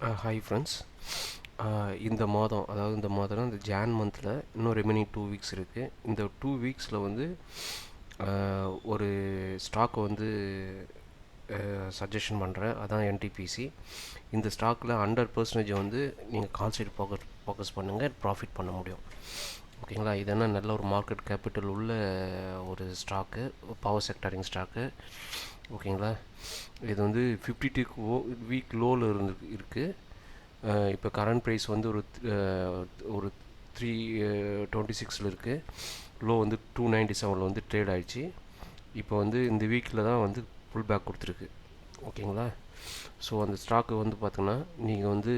Uh, hi friends uh, இந்த மாதம் அதாவது இந்த மாதம் இந்த ஜான் மந்தில் இன்னும் ரெமினி டூ வீக்ஸ் இருக்குது இந்த டூ வீக்ஸில் வந்து uh, ஒரு ஸ்டாக்கை வந்து சஜஷன் பண்ணுறேன் அதான் என்டிபிசி இந்த ஸ்டாக்கில் ஹண்ட்ரட் பர்சன்டேஜ் வந்து நீங்கள் கான்சென்ட் ஃபோக்கஸ் ஃபோக்கஸ் பண்ணுங்கள் ப்ராஃபிட் பண்ண முடியும். ஓகேங்களா? இது என்ன நல்ல ஒரு மார்க்கெட் கேபிட்டல் உள்ள ஒரு ஸ்டாக்கு பவர் செக்டரிங் ஸ்டாக்கு ஓகேங்களா? இது வந்து ஃபிஃப்டி டூ வீக் லோவில் இருந்து இருக்குது இப்போ கரண்ட் ப்ரைஸ் வந்து ஒரு ஒரு த்ரீ டுவெண்ட்டி சிக்ஸில் இருக்குது லோ வந்து டூ நைன்ட்டி செவனில் வந்து ட்ரேட் ஆகிடுச்சு இப்போ வந்து இந்த வீக்கில் தான் வந்து ஃபுல் பேக் கொடுத்துருக்கு. ஓகேங்களா? ஸோ அந்த ஸ்டாக்கு வந்து பார்த்திங்கன்னா நீங்கள் வந்து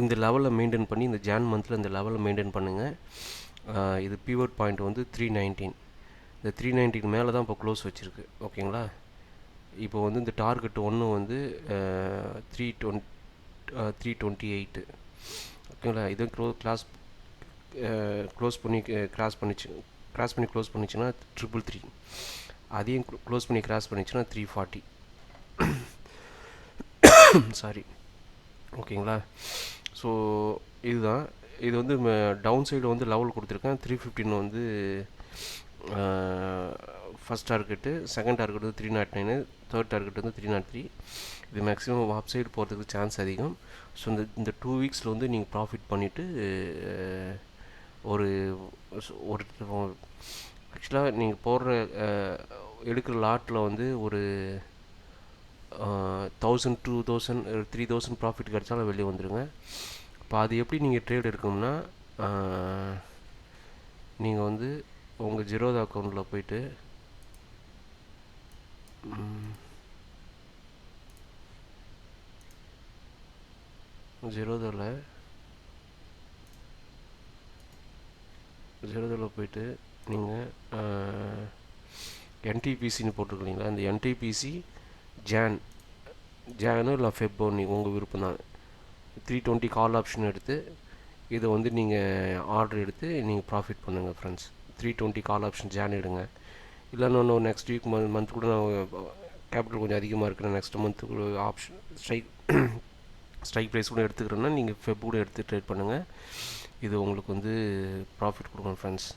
இந்த லெவலில் மெயின்டைன் பண்ணி இந்த ஜான் மந்தில் இந்த லெவலில் மெயின்டைன் பண்ணுங்கள் இது பிவட் பாயிண்ட் வந்து த்ரீ நைன்டீன் இந்த த்ரீ நைன்டீன் மேலே தான் இப்போ க்ளோஸ் வச்சுருக்கு. ஓகேங்களா? இப்போ வந்து இந்த டார்கெட் ஒன்று வந்து three twenty three twenty eight ஓகேங்களா? இதை க்ளோ கிளாஸ் க்ளோஸ் பண்ணி கிராஸ் பண்ணிச்சு கிராஸ் பண்ணி க்ளோஸ் பண்ணிச்சுன்னா ட்ரிபிள் த்ரீ அதையும் க்ளோஸ் பண்ணி கிராஸ் பண்ணிச்சுன்னா த்ரீ ஃபார்ட்டி சாரி ஓகேங்களா? ஸோ இதுதான். இது வந்து டவுன் சைடு வந்து லெவல் கொடுத்துருக்கேன். த்ரீ ஃபிஃப்டின் வந்து ஃபஸ்ட் டார்கெட்டு செகண்ட் டார்கெட் வந்து three nought nine third target வந்து த்ரீ நாட் த்ரீ இது மேக்ஸிமம் அப் சைடு போகிறதுக்கு சான்ஸ் அதிகம். ஸோ இந்த இந்த டூ வீக்ஸில் வந்து நீங்கள் ப்ராஃபிட் பண்ணிவிட்டு ஒரு ஒரு ஆக்சுவலாக நீங்கள் போடுற எடுக்கிற லாட்டில் வந்து ஒரு thousand two thousand three thousand profit கிடைச்சாலும் வெளியே வந்துடுங்க இப்போ அது எப்படி நீங்கள் ட்ரேட் எடுக்கணும்னா நீங்கள் வந்து உங்கள் ஜீரோதா அக்கௌண்ட்டில் போயிட்டு ஜீரோதோவில் ஜீரோதோவில் போயிட்டு நீங்கள் என்டிபிசின்னு போட்டிருக்கீங்களா? இந்த என்டிபிசி ஜான் ஜானோ இல்லை ஃபெப்போ நீ உங்கள் விருப்பம் தான் த்ரீ டுவெண்ட்டி கால் ஆப்ஷன் எடுத்து இதை வந்து நீங்கள் ஆர்டர் எடுத்து நீங்கள் ப்ராஃபிட் பண்ணுங்கள் friends three twenty call option John எடுங்க. இல்லைன்னா இன்னும் நெக்ஸ்ட் வீக் மந்த் மந்த் கூட நான் கேபிட்டல் கொஞ்சம் அதிகமாக இருக்கிறேன் நெக்ஸ்ட் மந்த்து கூட ஆப்ஷன் ஸ்ட்ரைக் ஸ்ட்ரைக் ப்ரைஸ் கூட எடுத்துக்கிறேன்னா நீங்கள் ஃபெப் கூட எடுத்து ட்ரேட் பண்ணுங்கள் இது உங்களுக்கு வந்து ப்ராஃபிட் கொடுக்கணும் ஃப்ரெண்ட்ஸ்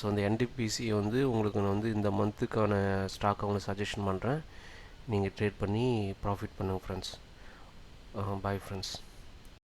ஸோ அந்த என்டிபிசி வந்து உங்களுக்கு நான் வந்து இந்த மந்த்துக்கான ஸ்டாக் அவங்களுக்கு சஜஷன் பண்ணுறேன் நீங்கள் ட்ரேட் பண்ணி ப்ராஃபிட் பண்ணுங்கள் ஃப்ரெண்ட்ஸ் பாய் ஃப்ரெண்ட்ஸ்